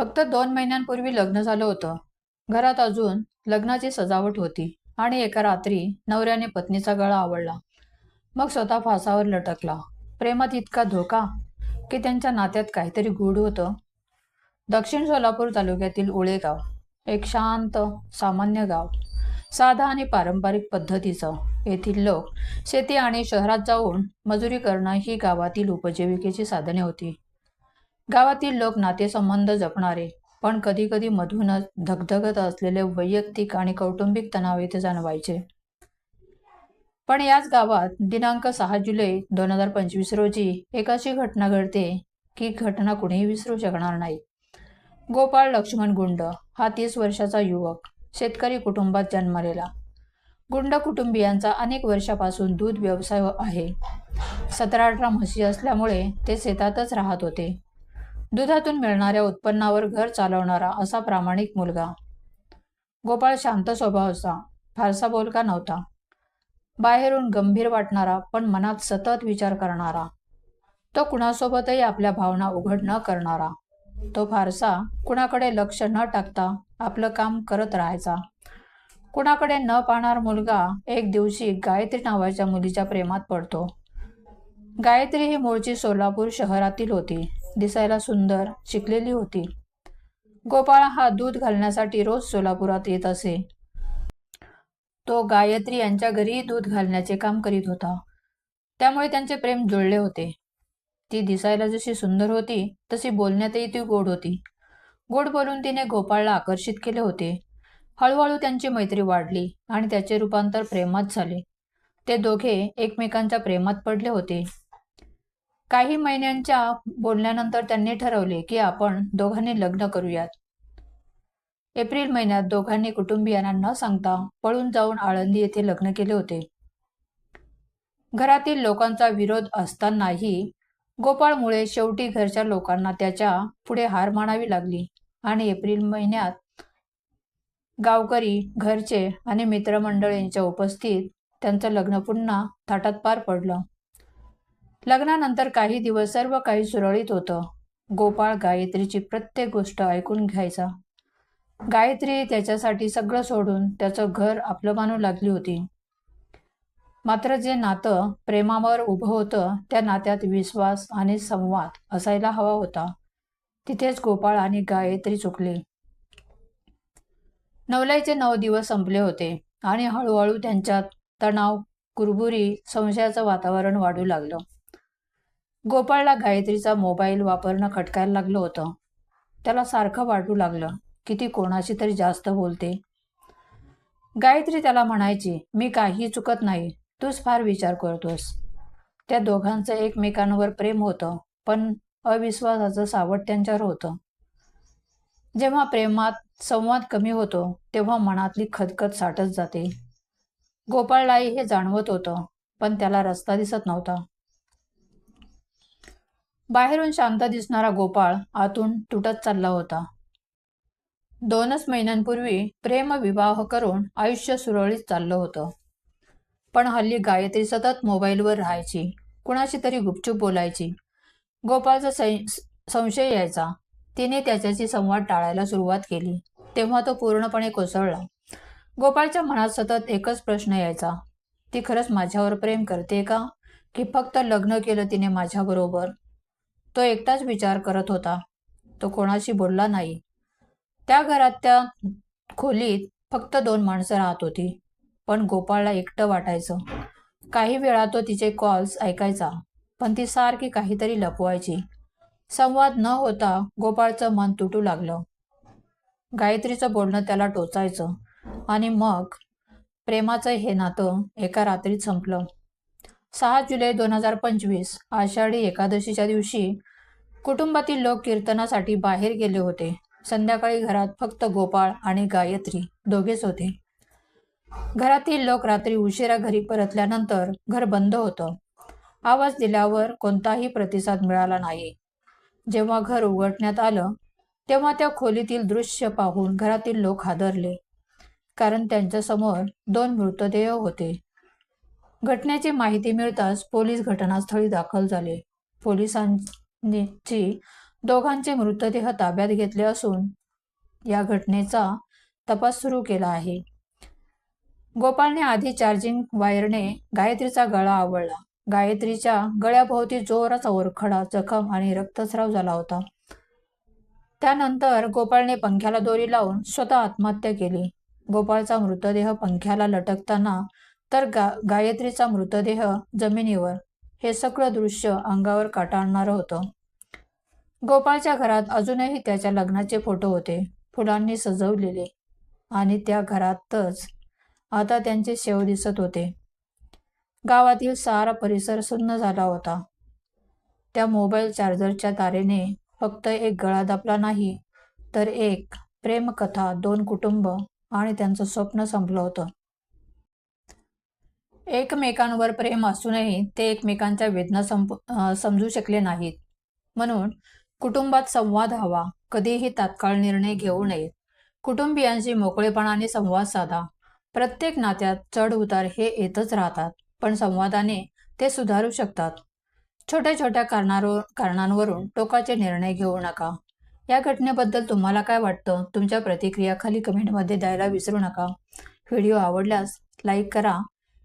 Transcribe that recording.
फक्त दोन महिन्यांपूर्वी लग्न झालं होतं. घरात अजून लग्नाची सजावट होती आणि एका रात्री नवऱ्याने पत्नीचा गळा आवडला. मग स्वतः फासावर लटकला. प्रेमात इतका धोका की त्यांच्या नात्यात काहीतरी गूढ होतं. दक्षिण सोलापूर तालुक्यातील उळेगाव एक शांत सामान्य गाव. साधा आणि पारंपरिक पद्धतीचं. येथील लोक शेती आणि शहरात जाऊन मजुरी करणं ही गावातील उपजीविकेची साधने होती. गावातील लोक नातेसंबंध जपणारे पण कधी कधी मधूनच धगधगत असलेले वैयक्तिक आणि कौटुंबिक तणाव येथे जाणवायचे. पण याच गावात दिनांक सहा जुलै दोन हजार पंचवीस रोजी एक अशी घटना घडते की घटना कुणीही विसरू शकणार नाही. गोपाळ लक्ष्मण गुंड हा तीस वर्षाचा युवक शेतकरी कुटुंबात जन्मलेला. गुंड कुटुंबियांचा अनेक वर्षापासून दूध व्यवसाय आहे. सतरा अठरा म्हशी असल्यामुळे ते शेतातच राहत होते. दुधातून मिळणाऱ्या उत्पन्नावर घर चालवणारा असा प्रामाणिक मुलगा. गोपाळ शांत स्वभावाचा फारसा बोलका नव्हता. बाहेरून गंभीर वाटणारा पण मनात सतत विचार करणारा. तो कुणासोबतही आपल्या भावना उघड न करणारा. तो फारसा कुणाकडे लक्ष न टाकता आपलं काम करत राहायचा. कुणाकडे न पाहणार मुलगा एक दिवशी गायत्री नावाच्या मुलीच्या प्रेमात पडतो. गायत्री ही मूळची सोलापूर शहरातील होती. दिसायला सुंदर शिकलेली होती. गोपाळ हा दूध घालण्यासाठी रोज सोलापुरात येत असे. तो गायत्री यांच्या घरी दूध घालण्याचे काम करीत होता. त्यामुळे त्यांचे प्रेम जुळले होते. ती दिसायला जशी सुंदर होती तशी बोलण्यातही ती गोड होती. गोड बोलून तिने गोपाळला आकर्षित केले होते. हळूहळू त्यांची मैत्री वाढली आणि त्याचे रूपांतर प्रेमात झाले. ते दोघे एकमेकांच्या प्रेमात पडले होते. काही महिन्यांच्या बोलण्यानंतर त्यांनी ठरवले की आपण दोघांनी लग्न करूयात. एप्रिल महिन्यात दोघांनी कुटुंबियांना न सांगता पळून जाऊन आळंदी येथे लग्न केले होते. घरातील लोकांचा विरोध असतानाही गोपाळमुळे शेवटी घरच्या लोकांना त्याच्या पुढे हार मानावी लागली आणि एप्रिल महिन्यात गावकरी घरचे आणि मित्रमंडळींच्या उपस्थित त्यांचं लग्न पुन्हा थाटात पार पडलं. लग्नानंतर काही दिवस सर्व काही सुरळीत होतं. गोपाळ गायत्रीची प्रत्येक गोष्ट ऐकून घ्यायचा. गायत्री त्याच्यासाठी सगळं सोडून त्याचं घर आपलं मानू लागली होती. मात्र जे नातं प्रेमावर उभं होतं त्या नात्यात विश्वास आणि संवाद असायला हवा होता. तिथेच गोपाळ आणि गायत्री चुकले. नवलाईचे नऊ दिवस संपले होते आणि हळूहळू त्यांच्यात तणाव कुरबुरी संशयाचं वातावरण वाढू लागलं. गोपाळला गायत्रीचा मोबाईल वापरणं खटकायला लागलं होतं. त्याला सारखं वाटू लागलं की ती कोणाशी तरी जास्त बोलते. गायत्री त्याला म्हणायची मी काही चुकत नाही. तूच फार विचार करतोस. त्या दोघांचं एकमेकांवर प्रेम होतं पण अविश्वासाचं सावट त्यांच्यावर होतं. जेव्हा प्रेमात संवाद कमी होतो तेव्हा मनातली खदखद साठत जाते. गोपाळलाही हे जाणवत होतं पण त्याला रस्ता दिसत नव्हता. बाहेरून शांत दिसणारा गोपाळ आतून तुटत चालला होता. दोनच महिन्यांपूर्वी प्रेमविवाह करून आयुष्य सुरळीत चाललं होतं. पण हल्ली गायत्री सतत मोबाईलवर राहायची कुणाशी तरी गुपचूप बोलायची. गोपाळचा संशय यायचा. तिने त्याच्याशी संवाद टाळायला सुरुवात केली. तेव्हा तो पूर्णपणे कोसळला. गोपाळच्या मनात सतत एकच प्रश्न यायचा. ती खरंच माझ्यावर प्रेम करते का? की फक्त लग्न केलं तिने माझ्याबरोबर? तो एकटाच विचार करत होता. तो कोणाशी बोलला नाही. त्या घरात त्या खोलीत फक्त दोन माणसं राहत होती पण गोपाळला एकटं वाटायचं. काही वेळा तो तिचे कॉल्स ऐकायचा पण ती सारखी काहीतरी लपवायची. संवाद न होता गोपाळचं मन तुटू लागलं. गायत्रीचं बोलणं त्याला टोचायचं आणि मग प्रेमाचं हे नातं एका रात्रीत संपलं. सहा जुलै दोन हजार पंचवीस आषाढी एकादशीच्या दिवशी कुटुंबातील लोक कीर्तनासाठी बाहेर गेले होते. संध्याकाळी घरात फक्त गोपाळ आणि गायत्री दोघेच होते. घरातील लोक रात्री उशिरा घरी परतल्यानंतर घर बंद होतं. आवाज दिल्यावर कोणताही प्रतिसाद मिळाला नाही. जेव्हा घर उघडण्यात आलं तेव्हा त्या खोलीतील दृश्य पाहून घरातील लोक हादरले. कारण त्यांच्यासमोर दोन मृतदेह होते. घटनेची माहिती मिळताच पोलीस घटनास्थळी दाखल झाले. पोलिसांची दोघांचे मृतदेह ताब्यात घेतले असून या घटनेचा तपास सुरू केला आहे. गोपाळने आधी चार्जिंग वायरने गायत्रीचा गळा आवळला. गायत्रीच्या गळ्याभोवती जोराचा ओरखडा जखम आणि रक्तस्राव झाला होता. त्यानंतर गोपाळने पंख्याला दोरी लावून स्वतः आत्महत्या केली. गोपाळचा मृतदेह पंख्याला लटकताना तर गा गायत्रीचा मृतदेह जमिनीवर हे सगळं दृश्य अंगावर काटा आणणारं होतं. गोपाळच्या घरात अजूनही त्याच्या लग्नाचे फोटो होते फुलांनी सजवलेले. आणि त्या घरातच आता त्यांचे शेव दिसत होते. गावातील सारा परिसर सुन्न झाला होता. त्या मोबाईल चार्जरच्या तारेने फक्त एक गळा दापला नाही तर एक प्रेमकथा दोन कुटुंब आणि त्यांचं स्वप्न संपलं होतं. एकमेकांवर प्रेम असूनही ते एकमेकांच्या वेदना संप समजू शकले नाहीत. म्हणून कुटुंबात संवाद हवा. कधीही तात्काळ निर्णय घेऊ नयेत कुटुंबियांशी मोकळेपणाने संवाद साधा. प्रत्येक नात्यात चढ उतार हे येतच राहतात पण संवादाने ते सुधारू शकतात. छोट्या छोट्या कारणावर कारणांवरून टोकाचे निर्णय घेऊ नका. या घटनेबद्दल तुम्हाला काय वाटतं? तुमच्या प्रतिक्रिया खाली कमेंटमध्ये द्यायला विसरू नका. व्हिडिओ आवडल्यास लाईक करा.